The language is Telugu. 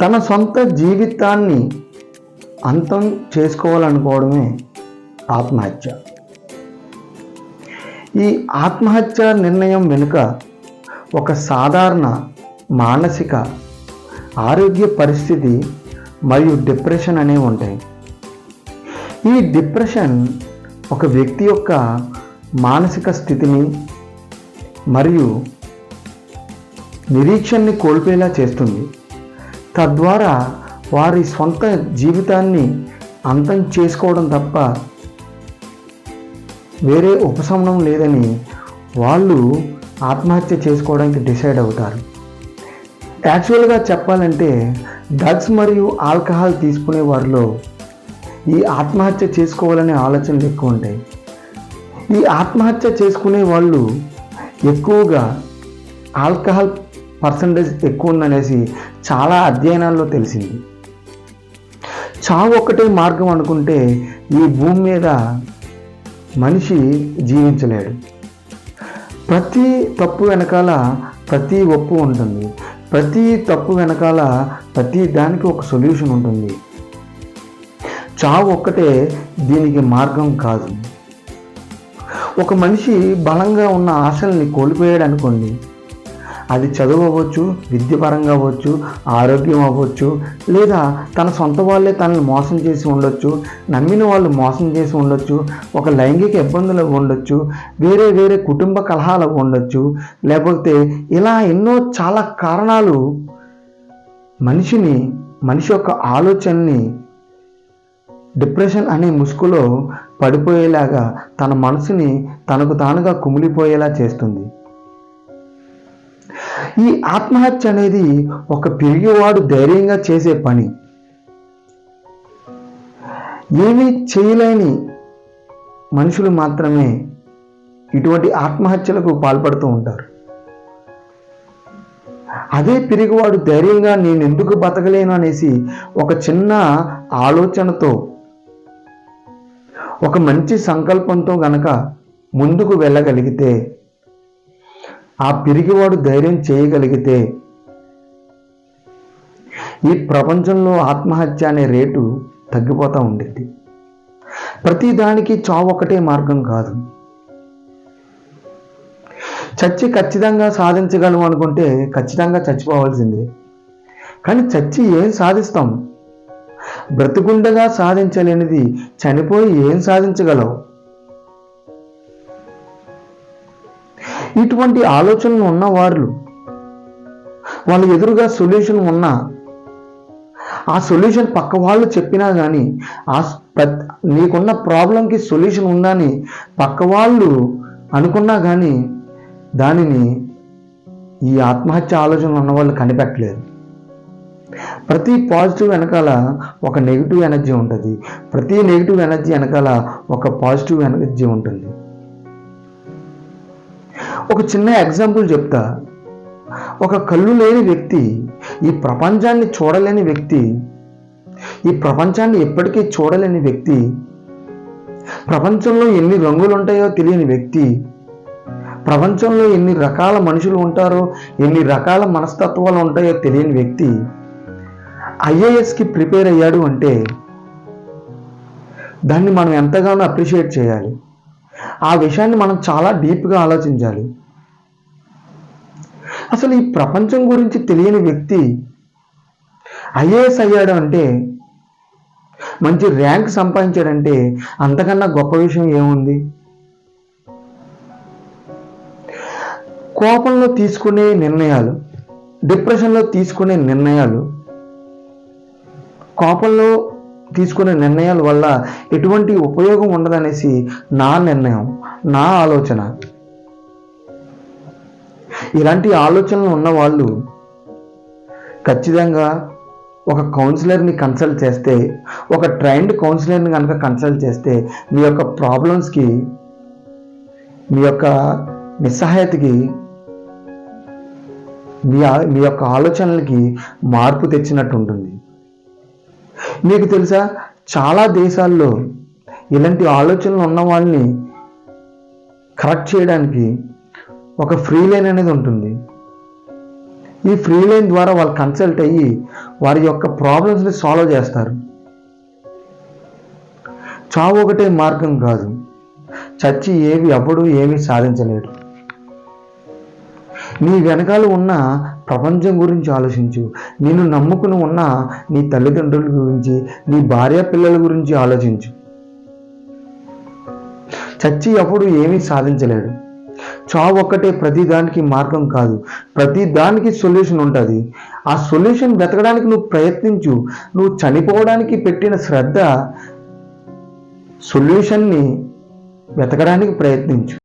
తన సొంత జీవితాన్ని అంతం చేసుకోవాలనుకోవడమే ఆత్మహత్య. ఈ ఆత్మహత్య నిర్ణయం వెనుక ఒక సాధారణ మానసిక ఆరోగ్య పరిస్థితి మరియు డిప్రెషన్ అనేవి ఉంటాయి. ఈ డిప్రెషన్ ఒక వ్యక్తి యొక్క మానసిక స్థితిని మరియు నిరీక్షణని కోల్పోయేలా చేస్తుంది. తద్వారా వారి సొంత జీవితాన్ని అంతం చేసుకోవడం తప్ప వేరే ఉపశమనం లేదని వాళ్ళు ఆత్మహత్య చేసుకోవడానికి డిసైడ్ అవుతారు. యాక్చువల్గా చెప్పాలంటే డ్రగ్స్ మరియు ఆల్కహాల్ తీసుకునే వారిలో ఈ ఆత్మహత్య చేసుకోవాలనే ఆలోచనలు ఎక్కువ ఉంటాయి. ఈ ఆత్మహత్య చేసుకునే వాళ్ళు ఎక్కువగా ఆల్కహాల్ పర్సంటేజ్ ఎక్కువ ఉందనేసి చాలా అధ్యయనాల్లో తెలిసింది. చావు ఒక్కటే మార్గం అనుకుంటే ఈ భూమి మీద మనిషి జీవించలేడు. ప్రతి తప్పు వెనకాల ప్రతి ఒప్పు ఉంటుంది. ప్రతి తప్పు వెనకాల ప్రతి దానికి ఒక సొల్యూషన్ ఉంటుంది. చావు ఒక్కటే దీనికి మార్గం కాదు. ఒక మనిషి బలంగా ఉన్న ఆశల్ని కోల్పోయాడు అనుకోండి అది చదువు అవ్వచ్చు విద్యపరంగా అవ్వచ్చు ఆరోగ్యం అవ్వచ్చు లేదా తన సొంత వాళ్ళే తనని మోసం చేసి ఉండొచ్చు నమ్మిన వాళ్ళు మోసం చేసి ఉండొచ్చు ఒక లైంగిక ఇబ్బందులు ఉండొచ్చు వేరే వేరే కుటుంబ కలహాలు ఉండొచ్చు లేకపోతే ఇలా ఎన్నో చాలా కారణాలు మనిషిని మనిషి యొక్క ఆలోచనని డిప్రెషన్ అనే ముసుగులో పడిపోయేలాగా తన మనసుని తనకు తానుగా కుమిలిపోయేలా చేస్తుంది. ఈ ఆత్మహత్య అనేది ఒక పెరిగేవాడు ధైర్యంగా చేసే పని. ఏమీ చేయలేని మనుషులు మాత్రమే ఇటువంటి ఆత్మహత్యలకు పాల్పడుతూ ఉంటారు. అదే పిరిగివాడు ధైర్యంగా నేను ఎందుకు బతకలేను అనేసి ఒక చిన్న ఆలోచనతో ఒక మంచి సంకల్పంతో గనక ముందుకు వెళ్ళగలిగితే ఆ పిరిగివాడు ధైర్యం చేయగలిగితే ఈ ప్రపంచంలో ఆత్మహత్య అనే రేటు తగ్గిపోతూ ఉండేది. ప్రతి దానికి చావు ఒకటే మార్గం కాదు. చచ్చి ఖచ్చితంగా సాధించగలం అనుకుంటే ఖచ్చితంగా చచ్చిపోవాల్సిందే. కానీ చచ్చి ఏం సాధిస్తాం? బ్రతుకుండగా సాధించలేనిది చనిపోయి ఏం సాధించగలవు ఇటువంటి ఆలోచనలు ఉన్నవారు వాళ్ళ ఎదురుగా సొల్యూషన్ ఉన్నా ఆ సొల్యూషన్ పక్క వాళ్ళు చెప్పినా కానీ ఆ నీకున్న ప్రాబ్లంకి సొల్యూషన్ ఉందని పక్క వాళ్ళు అనుకున్నా కానీ దానిని ఈ ఆత్మహత్య ఆలోచనలు ఉన్న వాళ్ళు కనిపెట్టలేదు. ప్రతి పాజిటివ్ వెనకాల ఒక నెగిటివ్ ఎనర్జీ ఉంటుంది. ప్రతి నెగిటివ్ ఎనర్జీ వెనకాల ఒక పాజిటివ్ ఎనర్జీ ఉంటుంది. ఒక చిన్న ఎగ్జాంపుల్ చెప్తా. ఒక కళ్ళు లేని వ్యక్తి ఈ ప్రపంచాన్ని చూడలేని వ్యక్తి ఈ ప్రపంచాన్ని ఎప్పటికీ చూడలేని వ్యక్తి ప్రపంచంలో ఎన్ని రంగులు ఉంటాయో తెలియని వ్యక్తి ప్రపంచంలో ఎన్ని రకాల మనుషులు ఉంటారో ఎన్ని రకాల మనస్తత్వాలు ఉంటాయో తెలియని వ్యక్తి ఐఏఎస్కి ప్రిపేర్ అయ్యాడు అంటే దాన్ని మనం ఎంతగానో అప్రిషియేట్ చేయాలి. ఆ విషయాన్ని మనం చాలా డీప్గా ఆలోచించాలి. అసలు ఈ ప్రపంచం గురించి తెలియని వ్యక్తి ఐఏఎస్ అయ్యాడు అంటే మంచి ర్యాంక్ సంపాదించాడంటే అంతకన్నా గొప్ప విషయం ఏముంది? కోపంలో తీసుకునే నిర్ణయాలు డిప్రెషన్లో తీసుకునే నిర్ణయాలు కోపంలో తీసుకునే నిర్ణయాల వల్ల ఎటువంటి ఉపయోగం ఉండదనేసి నా నిర్ణయం నా ఆలోచన. ఇలాంటి ఆలోచనలు ఉన్న వాళ్ళు ఖచ్చితంగా ఒక కౌన్సిలర్ని కన్సల్ట్ చేస్తే ఒక ట్రైన్డ్ కౌన్సిలర్ని కనుక కన్సల్ట్ చేస్తే మీ యొక్క ప్రాబ్లమ్స్కి మీ యొక్క నిస్సహాయతకి మీ మీ యొక్క ఆలోచనలకి మార్పు తెచ్చినట్టు ఉంటుంది మీకు తెలుసా? చాలా దేశాల్లో ఇలాంటి ఆలోచనలు ఉన్న వాళ్ళని కరెక్ట్ చేయడానికి ఒక ఫ్రీ లైన్ అనేది ఉంటుంది. ఈ ఫ్రీ లైన్ ద్వారా వాళ్ళు కన్సల్ట్ అయ్యి వారి యొక్క ప్రాబ్లమ్స్ని సాల్వ్ చేస్తారు. చావు ఒకటే మార్గం కాదు. చచ్చి ఏవి అప్పుడు ఏమీ సాధించలేడు. నీ వెనకాల ఉన్న ప్రపంచం గురించి ఆలోచించు. నేను నమ్ముకుని ఉన్న నీ తల్లిదండ్రుల గురించి నీ భార్య పిల్లల గురించి ఆలోచించు. చచ్చి అప్పుడు ఏమీ సాధించలేడు. చావు ఒక్కటే ప్రతి దానికి మార్గం కాదు. ప్రతి దానికి సొల్యూషన్ ఉంటుంది. ఆ సొల్యూషన్ వెతకడానికి నువ్వు ప్రయత్నించు. నువ్వు చనిపోవడానికి పెట్టిన శ్రద్ధ సొల్యూషన్ని వెతకడానికి ప్రయత్నించు.